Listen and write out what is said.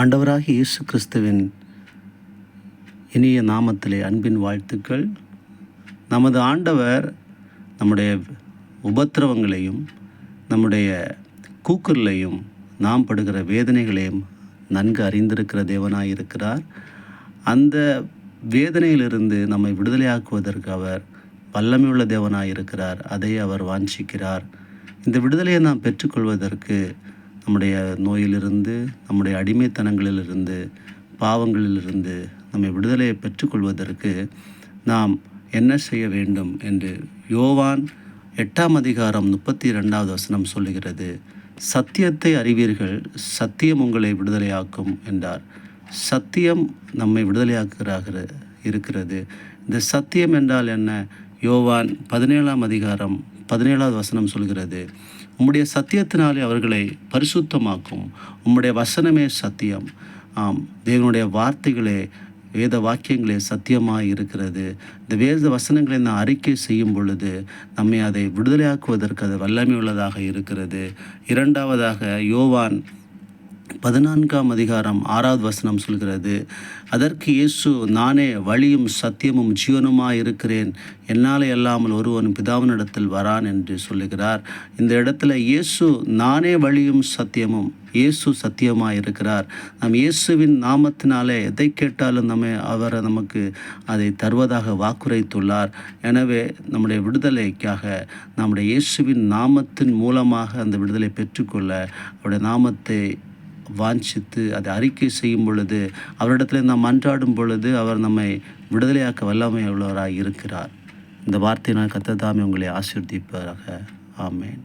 ஆண்டவராக இயேசு கிறிஸ்துவின் இனிய நாமத்திலே அன்பின் வாழ்த்துக்கள். நமது ஆண்டவர் நம்முடைய உபத்திரவங்களையும் நம்முடைய கூக்குரலையும் நாம் படுகிற வேதனைகளையும் நன்கு அறிந்திருக்கிற தேவனாக இருக்கிறார் அந்த வேதனையிலிருந்து நம்மை விடுதலையாக்குவதற்கு அவர் வல்லமையுள்ள தேவனாக இருக்கிறார் அதை அவர் வாஞ்சிக்கிறார். இந்த விடுதலையை நாம் பெற்றுக்கொள்வதற்கு நம்முடைய நோயிலிருந்து நம்முடைய அடிமைத்தனங்களிலிருந்து பாவங்களிலிருந்து நம்மை விடுதலையை பெற்றுக்கொள்வதற்கு நாம் என்ன செய்ய வேண்டும் என்று யோவான் எட்டாம் அதிகாரம் முப்பத்தி ரெண்டாவது வசனம் சொல்லுகிறது. சத்தியத்தை அறிவீர்கள் சத்தியம் உங்களை விடுதலையாக்கும் என்றார். சத்தியம் நம்மை விடுதலையாக்குகிறாக இருக்கிறது. இந்த சத்தியம் என்றால் என்ன? யோவான் பதினேழாம் அதிகாரம் பதினேழாவது வசனம் சொல்கிறது உம்முடைய சத்தியத்தினாலே அவர்களை பரிசுத்தமாக்கும். உம்முடைய வசனமே சத்தியம். ஆம் தேவனுடைய வார்த்தைகளே வேத வாக்கியங்களே சத்தியமாக இருக்கிறது. இந்த வேத வசனங்களை நான் அறிக்கை செய்யும் பொழுது நம்மை அதை விடுதலையாக்குவதற்கு அது வல்லமை உள்ளதாக இருக்கிறது. இரண்டாவதாக யோவான் பதினான்காம் அதிகாரம் ஆறாவது வசனம் சொல்கிறது அதற்கு இயேசு நானே வழியும் சத்தியமும் ஜீவனுமாக இருக்கிறேன். என்னால் இல்லாமல் ஒருவன் பிதாவினிடத்தில் வரான் என்று சொல்லுகிறார். இந்த இடத்துல இயேசு நானே வழியும் சத்தியமும் இயேசு சத்தியமாக இருக்கிறார். நம் இயேசுவின் நாமத்தினாலே எதை கேட்டாலும் நம்ம அவரை நமக்கு அதை தருவதாக வாக்குரைத்துள்ளார். எனவே நம்முடைய விடுதலைக்காக நம்முடைய இயேசுவின் நாமத்தின் மூலமாக அந்த விடுதலை பெற்றுக்கொள்ள அவருடைய நாமத்தை வாஞ்சித்து அதை அறிக்கை செய்யும் பொழுது அவரிடத்தில் நாம் அன்றாடும் பொழுது அவர் நம்மை விடுதலையாக்க வல்லமை உள்ளவராக இருக்கிறார். இந்த வார்த்தையினால் கத்ததாமே உங்களை ஆசிர்வதிப்பதாக ஆமேன்.